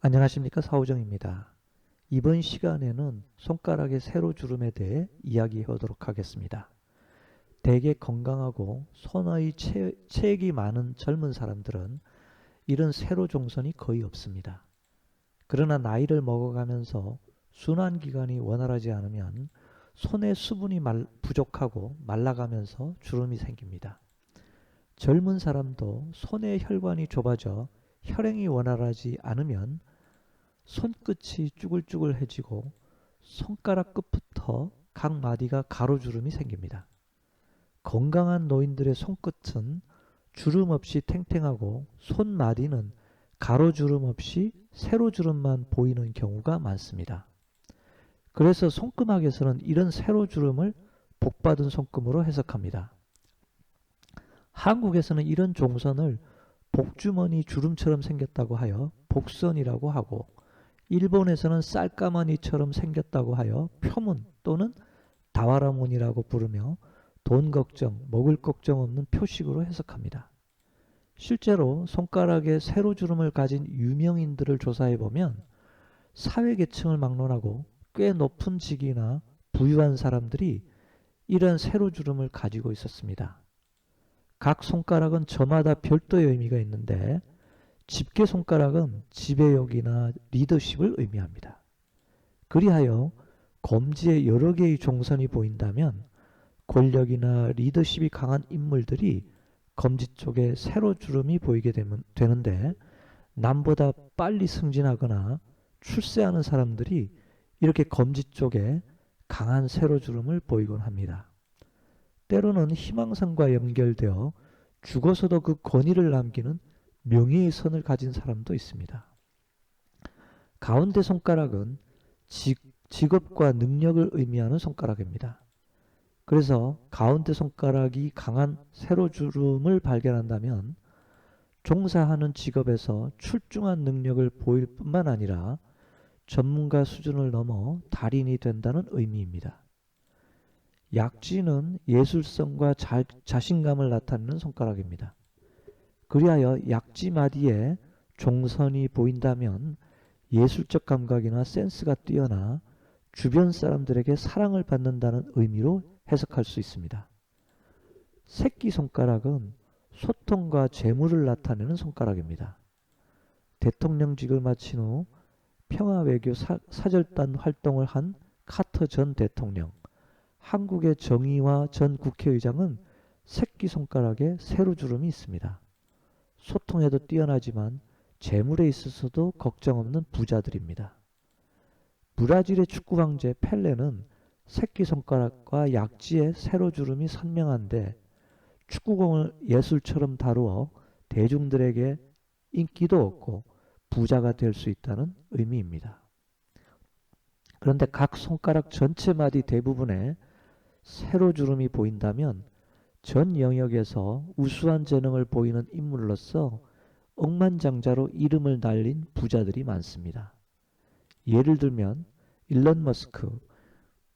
안녕하십니까 사우정입니다. 이번 시간에는 손가락의 세로 주름에 대해 이야기해 보도록 하겠습니다. 대개 건강하고 손의 체, 체액이 많은 젊은 사람들은 이런 세로 종선이 거의 없습니다. 그러나 나이를 먹어가면서 순환 기관이 원활하지 않으면 손의 수분이 말, 부족하고 말라가면서 주름이 생깁니다. 젊은 사람도 손의 혈관이 좁아져 혈행이 원활하지 않으면 손끝이 쭈글쭈글해지고 손가락 끝부터 각 마디가 가로주름이 생깁니다. 건강한 노인들의 손끝은 주름 없이 탱탱하고 손마디는 가로주름 없이 세로주름만 보이는 경우가 많습니다. 그래서 손금학에서는 이런 세로주름을 복받은 손금으로 해석합니다. 한국에서는 이런 종선을 복주머니 주름처럼 생겼다고 하여 복선이라고 하고 일본에서는 쌀가마니처럼 생겼다고 하여 표문 또는 다와라문이라고 부르며 돈 걱정, 먹을 걱정 없는 표식으로 해석합니다. 실제로 손가락에 세로주름을 가진 유명인들을 조사해 보면 사회계층을 막론하고 꽤 높은 직위나 부유한 사람들이 이런 세로주름을 가지고 있었습니다. 각 손가락은 저마다 별도의 의미가 있는데 집게 손가락은 지배욕이나 리더십을 의미합니다. 그리하여 검지에 여러 개의 종선이 보인다면 권력이나 리더십이 강한 인물들이 검지 쪽에 세로 주름이 보이게 되면, 되는데 남보다 빨리 승진하거나 출세하는 사람들이 이렇게 검지 쪽에 강한 세로 주름을 보이곤 합니다. 때로는 희망선과 연결되어 죽어서도 그 권위를 남기는 명예의 선을 가진 사람도 있습니다. 가운데 손가락은 직, 직업과 능력을 의미하는 손가락입니다. 그래서 가운데 손가락이 강한 세로주름을 발견한다면 종사하는 직업에서 출중한 능력을 보일 뿐만 아니라 전문가 수준을 넘어 달인이 된다는 의미입니다. 약지는 예술성과 자, 자신감을 나타내는 손가락입니다. 그리하여 약지마디에 종선이 보인다면 예술적 감각이나 센스가 뛰어나 주변 사람들에게 사랑을 받는다는 의미로 해석할 수 있습니다. 새끼손가락은 소통과 재물을 나타내는 손가락입니다. 대통령직을 마친 후 평화외교 사, 사절단 활동을 한 카터 전 대통령, 한국의 정의와 전 국회의장은 새끼손가락에 세로주름이 있습니다. 소통에도 뛰어나지만 재물에 있어서도 걱정 없는 부자들입니다. 브라질의 축구 황제 펠레는 새끼손가락과 약지의 세로주름이 선명한데 축구공을 예술처럼 다루어 대중들에게 인기도 얻고 부자가 될 수 있다는 의미입니다. 그런데 각 손가락 전체 마디 대부분에 세로주름이 보인다면 전 영역에서 우수한 재능을 보이는 인물로서 억만장자로 이름을 날린 부자들이 많습니다. 예를 들면 일론 머스크,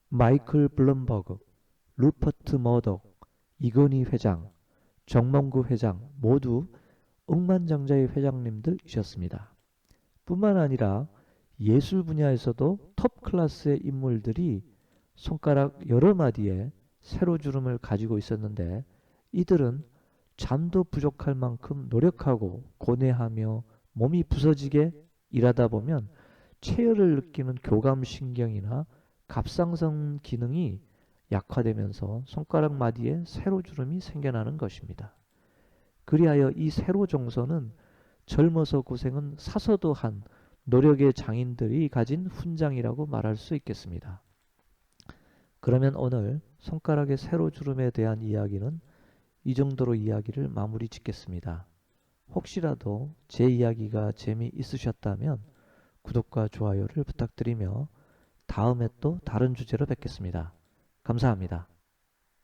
마이클 블룸버그, 루퍼트 머덕, 이건희 회장, 정몽구 회장 모두 억만장자의 회장님들이셨습니다. 뿐만 아니라 예술 분야에서도 톱 클래스의 인물들이 손가락 여러 마디에 세로주름을 가지고 있었는데 이들은 잠도 부족할 만큼 노력하고 고뇌하며 몸이 부서지게 일하다 보면 체열을 느끼는 교감신경이나 갑상선 기능이 약화되면서 손가락 마디에 세로주름이 생겨나는 것입니다. 그리하여 이 세로종선은 젊어서 고생은 사서도 한 노력의 장인들이 가진 훈장이라고 말할 수 있겠습니다. 그러면 오늘 손가락의 세로주름에 대한 이야기는 이 정도로 이야기를 마무리 짓겠습니다. 혹시라도 제 이야기가 재미있으셨다면 구독과 좋아요를 부탁드리며 다음에 또 다른 주제로 뵙겠습니다. 감사합니다.